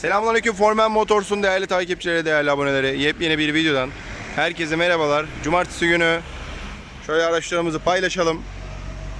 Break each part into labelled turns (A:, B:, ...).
A: Selamünaleyküm Formen Motors'un değerli takipçileri, değerli aboneleri. Yepyeni bir videodan herkese merhabalar. Cumartesi günü şöyle araçlarımızı paylaşalım.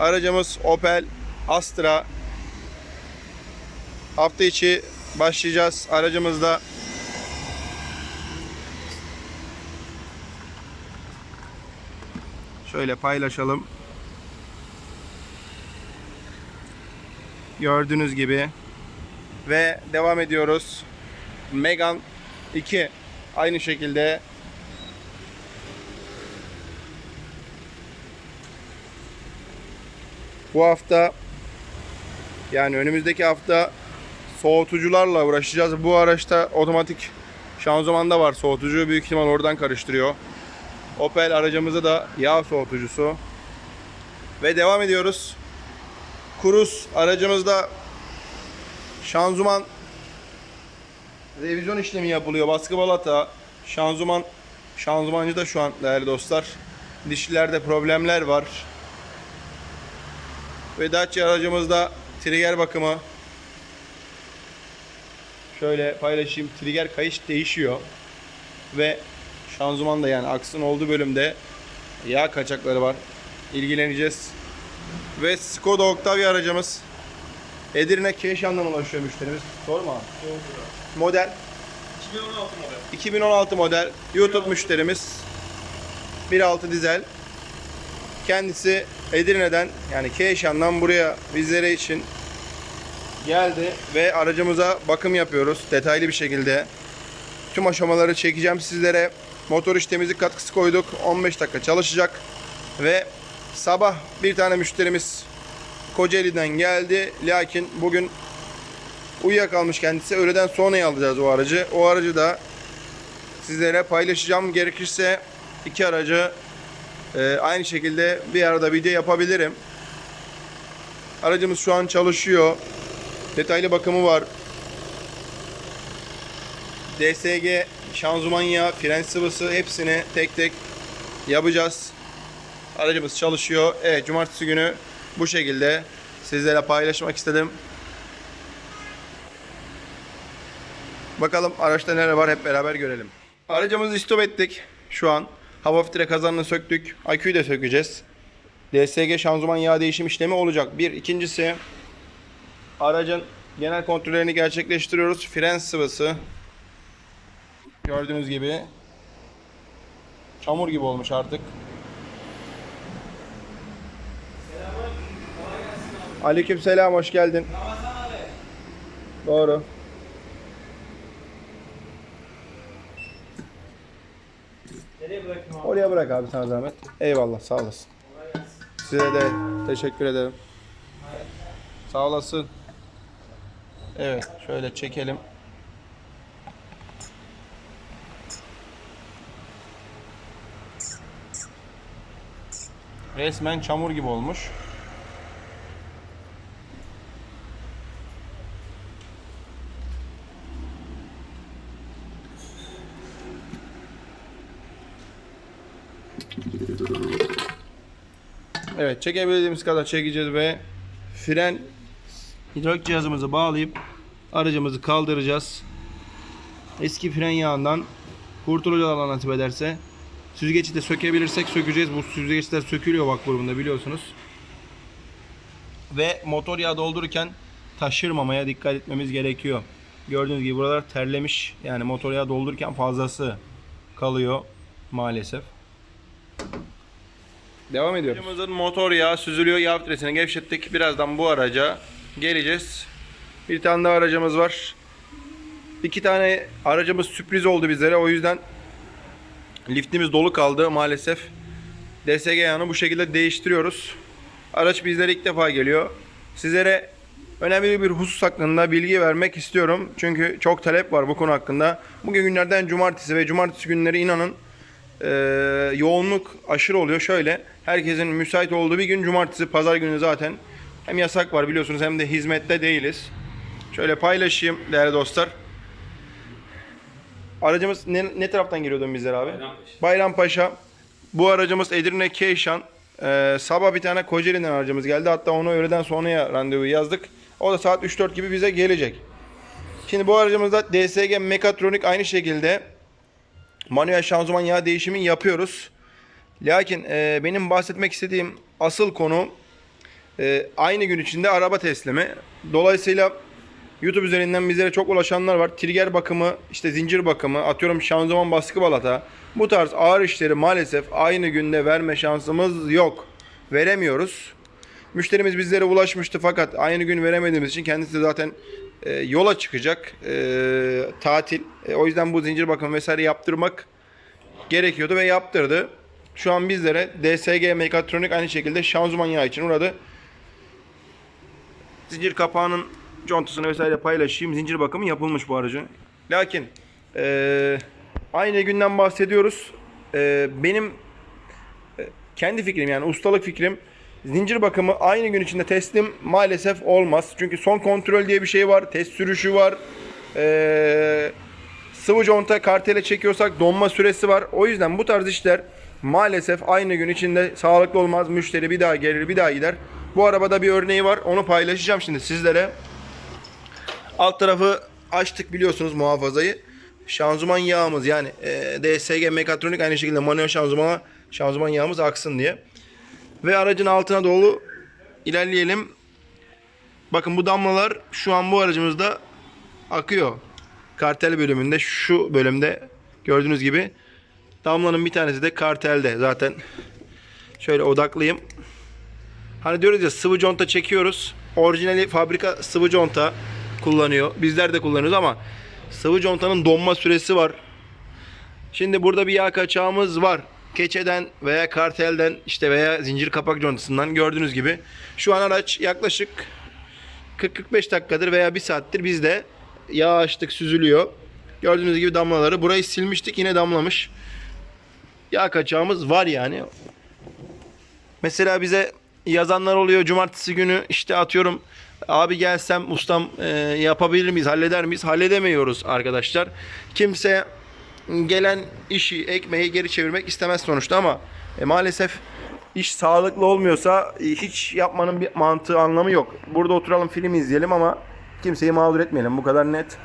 A: Aracımız Opel Astra. Hafta içi başlayacağız. Aracımızda şöyle paylaşalım. Gördüğünüz gibi ve devam ediyoruz. Megan 2 aynı şekilde bu hafta yani önümüzdeki hafta soğutucularla uğraşacağız. Bu araçta otomatik şanzımanda var soğutucu. Büyük ihtimal oradan karıştırıyor. Opel aracımızda da yağ soğutucusu. Ve devam ediyoruz. Kurus aracımızda şanzıman revizyon işlemi yapılıyor. Baskı balata, şanzıman şanzımancı da şu an değerli dostlar. Dişlilerde problemler var. Ve Dacia aracımızda trigger bakımı. Şöyle paylaşayım. Trigger kayış değişiyor. Ve şanzıman da yani aksın olduğu bölümde yağ kaçakları var. İlgileneceğiz. Ve Skoda Octavia aracımız. Edirne Keşan'dan ulaşıyor müşterimiz. Doğru mu abi? Model
B: 2016 model.
A: 2016 model YouTube müşterimiz. 1.6 dizel. Kendisi Edirne'den yani Keşan'dan buraya bizlere için geldi ve aracımıza bakım yapıyoruz detaylı bir şekilde. Tüm aşamaları çekeceğim sizlere. Motor iş temizlik katkısı koyduk. 15 dakika çalışacak ve sabah bir tane müşterimiz Kocaeli'den geldi. Lakin bugün uyuyakalmış kendisi. Öğleden sonra alacağız o aracı. O aracı da sizlere paylaşacağım. Gerekirse iki aracı e, aynı şekilde bir arada video yapabilirim. Aracımız şu an çalışıyor. Detaylı bakımı var. DSG, şanzıman yağı, fren sıvısı hepsini tek tek yapacağız. Aracımız çalışıyor. Evet cumartesi günü bu şekilde sizlere paylaşmak istedim. Bakalım araçta neler var hep beraber görelim. Aracımızı istop ettik şu an. Hava filtre kazanını söktük. aküyü de sökeceğiz. DSG şanzıman yağ değişim işlemi olacak. Bir. ikincisi aracın genel kontrollerini gerçekleştiriyoruz. Fren sıvısı gördüğünüz gibi çamur gibi olmuş artık. Aleyküm selam, hoş geldin. Doğru. Oraya bırak abi sana zahmet. Eyvallah, sağ olasın. Size de teşekkür ederim. Sağ olasın. Evet, şöyle çekelim. Resmen çamur gibi olmuş. Evet çekebildiğimiz kadar çekeceğiz ve fren hidrolik cihazımızı bağlayıp aracımızı kaldıracağız. Eski fren yağından kurtulacağız Allah nasip ederse. Süzgeci de sökebilirsek sökeceğiz. Bu süzgeçler sökülüyor bak grubunda biliyorsunuz. Ve motor yağı doldururken taşırmamaya dikkat etmemiz gerekiyor. Gördüğünüz gibi buralar terlemiş. Yani motor yağı doldururken fazlası kalıyor maalesef. Devam ediyoruz. Aracımızın motor yağı süzülüyor. Yağ filtresini gevşettik. Birazdan bu araca geleceğiz. Bir tane daha aracımız var. İki tane aracımız sürpriz oldu bizlere. O yüzden liftimiz dolu kaldı maalesef. DSG yağını bu şekilde değiştiriyoruz. Araç bizlere ilk defa geliyor. Sizlere önemli bir husus hakkında bilgi vermek istiyorum. Çünkü çok talep var bu konu hakkında. Bugün günlerden cumartesi ve cumartesi günleri inanın e, yoğunluk aşırı oluyor. Şöyle herkesin müsait olduğu bir gün cumartesi, pazar günü zaten hem yasak var biliyorsunuz hem de hizmette değiliz. Şöyle paylaşayım değerli dostlar. Aracımız ne, ne taraftan geliyordu bizlere abi?
B: Bayrampaşa.
A: Bayrampaşa. Bu aracımız Edirne Keyşan. Ee, sabah bir tane Kocaeli'den aracımız geldi. Hatta onu öğleden sonraya randevu yazdık. O da saat 3-4 gibi bize gelecek. Şimdi bu aracımızda DSG mekatronik aynı şekilde manuel şanzıman yağ değişimi yapıyoruz. Lakin e, benim bahsetmek istediğim asıl konu e, aynı gün içinde araba teslimi. Dolayısıyla YouTube üzerinden bizlere çok ulaşanlar var. Trigger bakımı, işte zincir bakımı, atıyorum şanzıman baskı balata. Bu tarz ağır işleri maalesef aynı günde verme şansımız yok. Veremiyoruz. Müşterimiz bizlere ulaşmıştı fakat aynı gün veremediğimiz için kendisi zaten e, yola çıkacak. E, tatil. E, o yüzden bu zincir bakımı vesaire yaptırmak gerekiyordu ve yaptırdı. Şu an bizlere DSG Mekatronik aynı şekilde şanzıman yağı için uğradı. Zincir kapağının contasını vesaire paylaşayım. Zincir bakımı yapılmış bu aracın. Lakin eee, aynı günden bahsediyoruz. Eee, benim e, kendi fikrim yani ustalık fikrim zincir bakımı aynı gün içinde teslim maalesef olmaz. Çünkü son kontrol diye bir şey var. Test sürüşü var. Eee sıvı conta kartele çekiyorsak donma süresi var. O yüzden bu tarz işler maalesef aynı gün içinde sağlıklı olmaz. Müşteri bir daha gelir bir daha gider. Bu arabada bir örneği var. Onu paylaşacağım şimdi sizlere. Alt tarafı açtık biliyorsunuz muhafazayı. Şanzıman yağımız yani e, DSG mekatronik aynı şekilde manuel şanzımana şanzıman yağımız aksın diye. Ve aracın altına doğru ilerleyelim. Bakın bu damlalar şu an bu aracımızda akıyor. Kartel bölümünde şu bölümde gördüğünüz gibi damlanın bir tanesi de kartelde. Zaten şöyle odaklayayım. Hani diyoruz ya sıvı conta çekiyoruz. Orijinali fabrika sıvı conta kullanıyor. Bizler de kullanıyoruz ama sıvı contanın donma süresi var. Şimdi burada bir yağ kaçağımız var. Keçeden veya kartelden işte veya zincir kapak contasından gördüğünüz gibi. Şu an araç yaklaşık 40-45 dakikadır veya 1 saattir bizde yağ açtık süzülüyor. Gördüğünüz gibi damlaları. Burayı silmiştik yine damlamış. Yağ kaçağımız var yani. Mesela bize yazanlar oluyor cumartesi günü işte atıyorum abi gelsem ustam e, yapabilir miyiz halleder miyiz halledemiyoruz arkadaşlar kimse gelen işi ekmeği geri çevirmek istemez sonuçta ama e, maalesef iş sağlıklı olmuyorsa e, hiç yapmanın bir mantığı anlamı yok burada oturalım film izleyelim ama kimseyi mağdur etmeyelim bu kadar net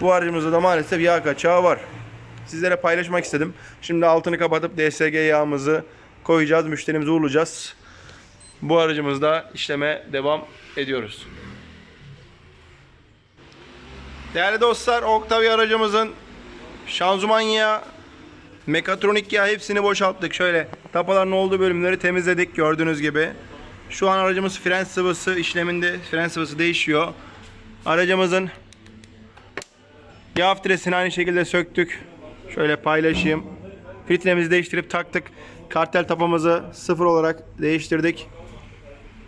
A: bu aracımızda da maalesef yağ kaçağı var sizlere paylaşmak istedim. Şimdi altını kapatıp DSG yağımızı koyacağız. Müşterimizi uğurlayacağız. Bu aracımızda işleme devam ediyoruz. Değerli dostlar, Octavia aracımızın şanzıman yağı, mekatronik yağı hepsini boşalttık. Şöyle tapaların olduğu bölümleri temizledik gördüğünüz gibi. Şu an aracımız fren sıvısı işleminde fren sıvısı değişiyor. Aracımızın Yağ filtresini aynı şekilde söktük. Şöyle paylaşayım. Filtremizi değiştirip taktık. Kartel tapamızı sıfır olarak değiştirdik.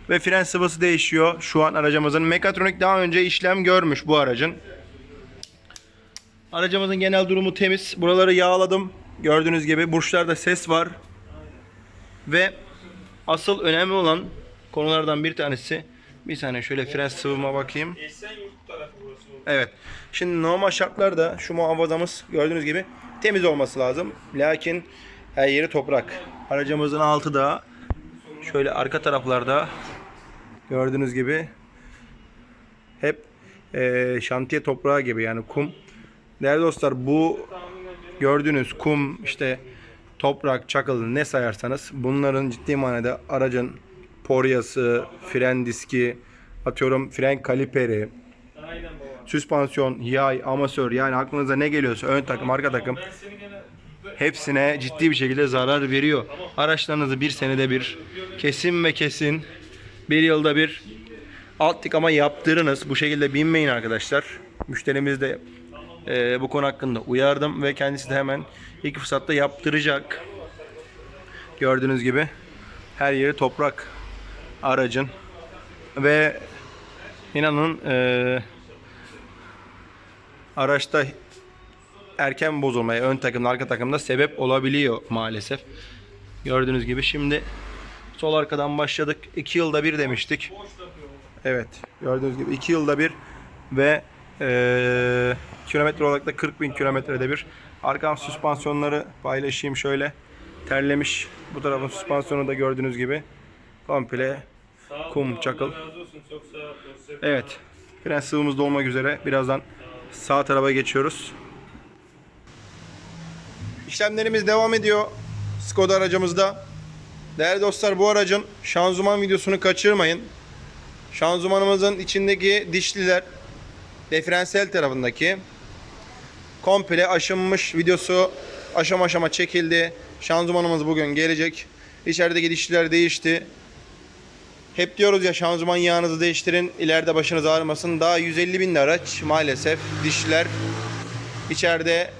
A: Ve fren sıvısı değişiyor şu an aracımızın. Mekatronik daha önce işlem görmüş bu aracın. Aracımızın genel durumu temiz. Buraları yağladım. Gördüğünüz gibi burçlarda ses var. Ve asıl önemli olan konulardan bir tanesi bir saniye şöyle fren sıvıma bakayım. Evet. Şimdi normal şartlarda şu muhafazamız gördüğünüz gibi temiz olması lazım. Lakin her yeri toprak. Aracımızın altı da şöyle arka taraflarda gördüğünüz gibi hep eee, şantiye toprağı gibi yani kum. Değerli dostlar bu gördüğünüz kum işte toprak, çakıl ne sayarsanız bunların ciddi manada aracın poryası, fren diski, atıyorum fren kaliperi, süspansiyon, yay, amasör yani aklınıza ne geliyorsa ön takım, arka takım hepsine ciddi bir şekilde zarar veriyor. Araçlarınızı bir senede bir kesin ve kesin bir yılda bir alt tıkama yaptırınız. Bu şekilde binmeyin arkadaşlar. Müşterimiz de e, bu konu hakkında uyardım ve kendisi de hemen ilk fırsatta yaptıracak. Gördüğünüz gibi her yeri toprak aracın ve inanın e, araçta erken bozulmaya ön takımda arka takımda sebep olabiliyor maalesef. Gördüğünüz gibi şimdi sol arkadan başladık. 2 yılda bir demiştik. Evet gördüğünüz gibi 2 yılda bir ve eee, kilometre olarak da 40 bin kilometrede bir. Arkam süspansiyonları paylaşayım şöyle. Terlemiş. Bu tarafın süspansiyonu da gördüğünüz gibi komple Kum, çakıl. Evet. Fren sıvımız da olmak üzere. Birazdan sağ tarafa geçiyoruz. İşlemlerimiz devam ediyor Skoda aracımızda. Değerli dostlar bu aracın şanzıman videosunu kaçırmayın. Şanzımanımızın içindeki dişliler diferansiyel tarafındaki komple aşınmış videosu aşama aşama çekildi. Şanzımanımız bugün gelecek. İçerideki dişliler değişti. Hep diyoruz ya şanzıman yağınızı değiştirin ileride başınız ağrımasın. Daha 150 bin araç maalesef dişliler içeride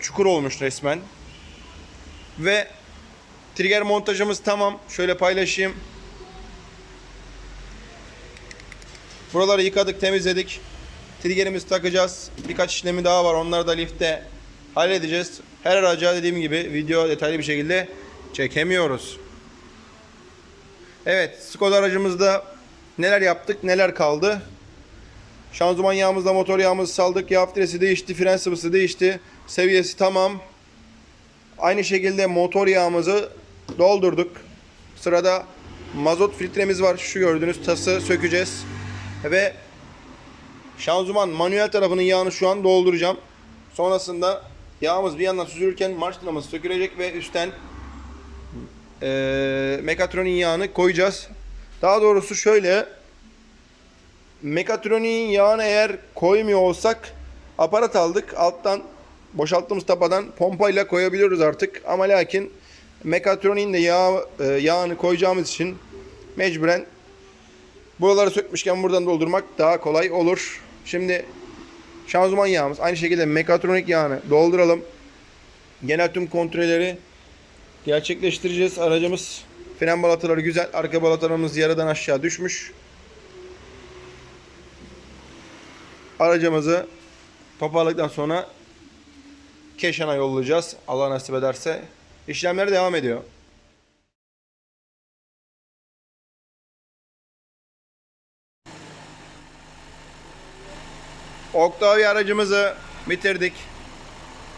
A: çukur olmuş resmen. Ve trigger montajımız tamam. Şöyle paylaşayım. Buraları yıkadık, temizledik. Triggerimizi takacağız. Birkaç işlemi daha var. Onları da lifte halledeceğiz. Her araca dediğim gibi video detaylı bir şekilde çekemiyoruz. Evet, Skoda aracımızda neler yaptık, neler kaldı? Şanzıman yağımızla motor yağımızı saldık. Yağ filtresi değişti, fren sıvısı değişti. Seviyesi tamam. Aynı şekilde motor yağımızı doldurduk. Sırada mazot filtremiz var. Şu gördüğünüz tası sökeceğiz. Ve şanzıman manuel tarafının yağını şu an dolduracağım. Sonrasında yağımız bir yandan süzülürken marş dinamız sökülecek ve üstten eee mekatronin yağını koyacağız. Daha doğrusu şöyle mekatronin yağını eğer koymuyor olsak aparat aldık. Alttan boşalttığımız tapadan pompayla koyabiliyoruz artık. Ama lakin mekatronin de yağ, e, yağını koyacağımız için mecburen buraları sökmüşken buradan doldurmak daha kolay olur. Şimdi şanzıman yağımız aynı şekilde mekatronik yağını dolduralım. Genel tüm kontrolleri gerçekleştireceğiz. Aracımız fren balataları güzel. Arka balatalarımız yarıdan aşağı düşmüş. Aracımızı toparladıktan sonra Keşan'a yollayacağız. Allah nasip ederse. İşlemler devam ediyor. Octavia aracımızı bitirdik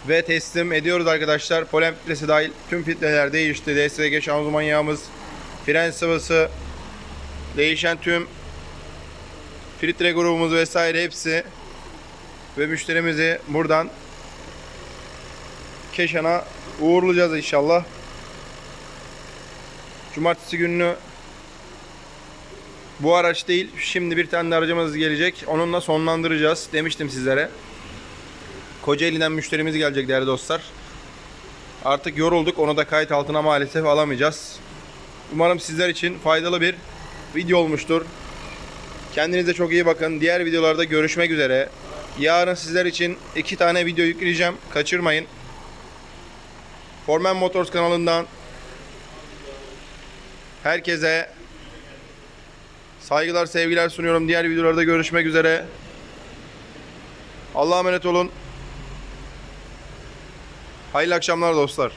A: ve teslim ediyoruz arkadaşlar. Polen filtresi dahil tüm filtreler değişti. DSG şanzıman yağımız, fren sıvısı, değişen tüm filtre grubumuz vesaire hepsi ve müşterimizi buradan Keşan'a uğurlayacağız inşallah. Cumartesi gününü bu araç değil. Şimdi bir tane de aracımız gelecek. Onunla sonlandıracağız. Demiştim sizlere. Kocaeli'den müşterimiz gelecek değerli dostlar. Artık yorulduk. Onu da kayıt altına maalesef alamayacağız. Umarım sizler için faydalı bir video olmuştur. Kendinize çok iyi bakın. Diğer videolarda görüşmek üzere. Yarın sizler için iki tane video yükleyeceğim. Kaçırmayın. Formen Motors kanalından herkese saygılar, sevgiler sunuyorum. Diğer videolarda görüşmek üzere. Allah'a emanet olun. Hayırlı akşamlar dostlar.